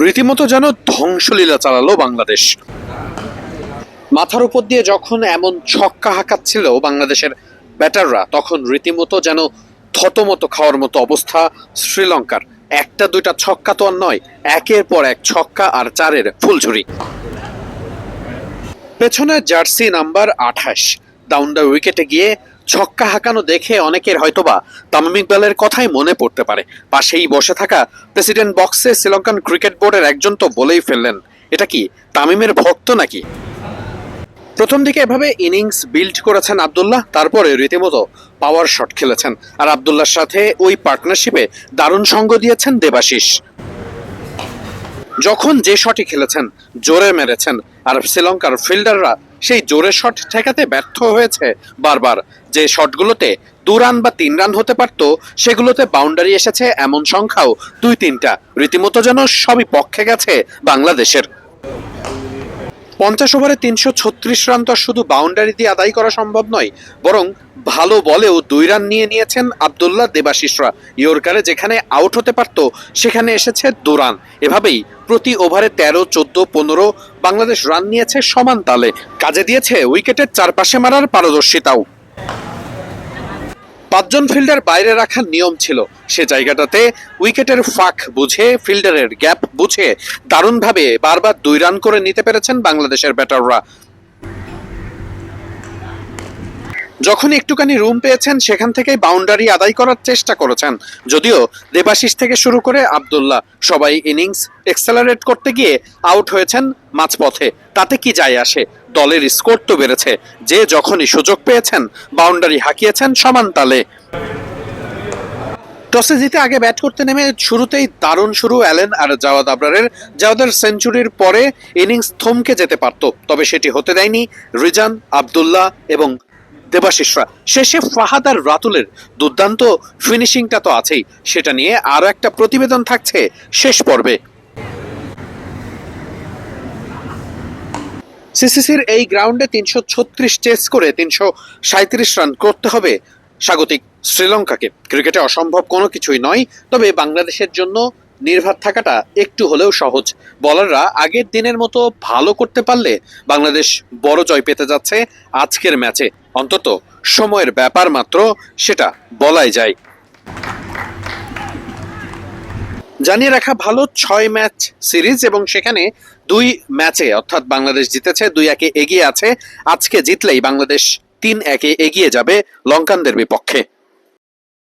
রীতিমতো যেন ধ্বংসলীলা চালালো বাংলাদেশ। মাথার উপর দিয়ে যখন এমন ছক্কা হাঁকাচ্ছিল বাংলাদেশের ব্যাটাররা, তখন রীতিমতো যেন থতমতো খাওয়ার মতো অবস্থা শ্রীলঙ্কার। একটা দুইটা ছক্কা তো আর নয়, একের পর এক ছক্কা আর চারের ফুলঝুরি। পেছনে জার্সি নাম্বার আঠাশ ডাউন দ্য উইকেটে গিয়ে ছক্কা হাঁকানো দেখে অনেকের হয়তোবা তামিম ইকবালের কথাই মনে পড়তে পারে। পাশেই বসে থাকা প্রেসিডেন্ট বক্সে শ্রীলঙ্কান ক্রিকেট বোর্ডের একজন তো বলেই ফেললেন, এটা কি তামিমের ভক্ত নাকি? প্রথম দিকে এভাবে ইনিংস বিল্ড করেছেন আবদুল্লাহ, তারপরে রীতিমতো পাওয়ার শট খেলেছেন। আর আবদুল্লাহর সাথে ওই পার্টনারশিপে দারুণ সঙ্গ দিয়েছেন দেবাশিস। যখন যে শটই খেলেছেন, জোরে মেরেছেন, আর শ্রীলঙ্কার ফিল্ডাররা সেই জোরে শট ঠেকাতে ব্যর্থ হয়েছে বারবার। যে শটগুলোতে দু রান বা তিন রান হতে পারত, সেগুলোতে বাউন্ডারি এসেছে এমন সংখ্যাও দুই তিনটা। রীতিমতো যেন সবই পক্ষে গেছে বাংলাদেশের। পঞ্চাশ ওভারে তিনশো ছত্রিশ রান তো শুধু বাউন্ডারি দিয়ে আদায় করা সম্ভব নয়, বরং ভালো বলেও দুই রান নিয়ে নিয়েছেন আবদুল্লাহ দেবাশিসরা। ইয়র্কারে যেখানে আউট হতে পারত, সেখানে এসেছে দু রান। এভাবেই প্রতি ওভারে তেরো, চোদ্দ, পনেরো বাংলাদেশ রান নিয়েছে সমান তালে। কাজে দিয়েছে উইকেটের চারপাশে মারার পারদর্শিতাও। পাঁচজন ফিল্ডার বাইরে রাখার নিয়ম ছিল। সে জায়গাটাতে উইকেটের ফাঁক বুঝে, ফিল্ডারের গ্যাপ বুঝে দারুণভাবে বারবার দুই রান করে নিতে পেরেছেন বাংলাদেশের ব্যাটাররা। যখন একটুখানি রুম পেয়েছেন, সেখান থেকেই বাউন্ডারি আদায় করার চেষ্টা করেছেন। যদিও দেবাশিস থেকে শুরু করে আবদুল্লাহ সবাই ইনিংস এক্সেলারেট করতে গিয়ে আউট হয়েছেন মাঝপথে। তাতে কি যায় আসে? দলের স্কোর তো বেড়েছে। যে যখনই সুযোগ পেয়েছেন বাউন্ডারি হাঁকিয়েছেন সমান তালে। টসে জিতে আগে ব্যাট করতে নেমে শুরুতেই দারুণ শুরু অ্যালেন আর জাওয়াদ আবরারের। জাওয়াদের সেঞ্চুরির পরে ইনিংস থমকে যেতে পারত, তবে সেটি হতে দেয়নি রিজান, আবদুল্লাহ এবং দেবাশিসরা। শেষে ফাহাদ আর রাতুলের দুর্দান্ত ফিনিশিংটা তো আছেই। সেটা নিয়ে আরও একটা প্রতিবেদন থাকছে শেষ পর্বে। সিসিসির এই গ্রাউন্ডে তিনশো ছত্রিশ চেস করে তিনশো সাঁত্রিশ রান করতে হবে স্বাগতিক শ্রীলঙ্কাকে। ক্রিকেটে অসম্ভব কোনো কিছুই নয়, তবে বাংলাদেশের জন্য নির্ভার থাকাটা একটু হলেও সহজ। বলাররা আগের দিনের মতো ভালো করতে পারলে বাংলাদেশ বড় জয় পেতে যাচ্ছে আজকের ম্যাচে। অন্তত সময়ের ব্যাপার মাত্র, সেটা বলাই যায়। জানিয়ে রাখা ভালো, ছয় ম্যাচ সিরিজ এবং সেখানে দুই ম্যাচে অর্থাৎ বাংলাদেশ জিতেছে, দুই একে এগিয়ে আছে। আজকে জিতলেই বাংলাদেশ তিন একে এগিয়ে যাবে লঙ্কানদের বিপক্ষে।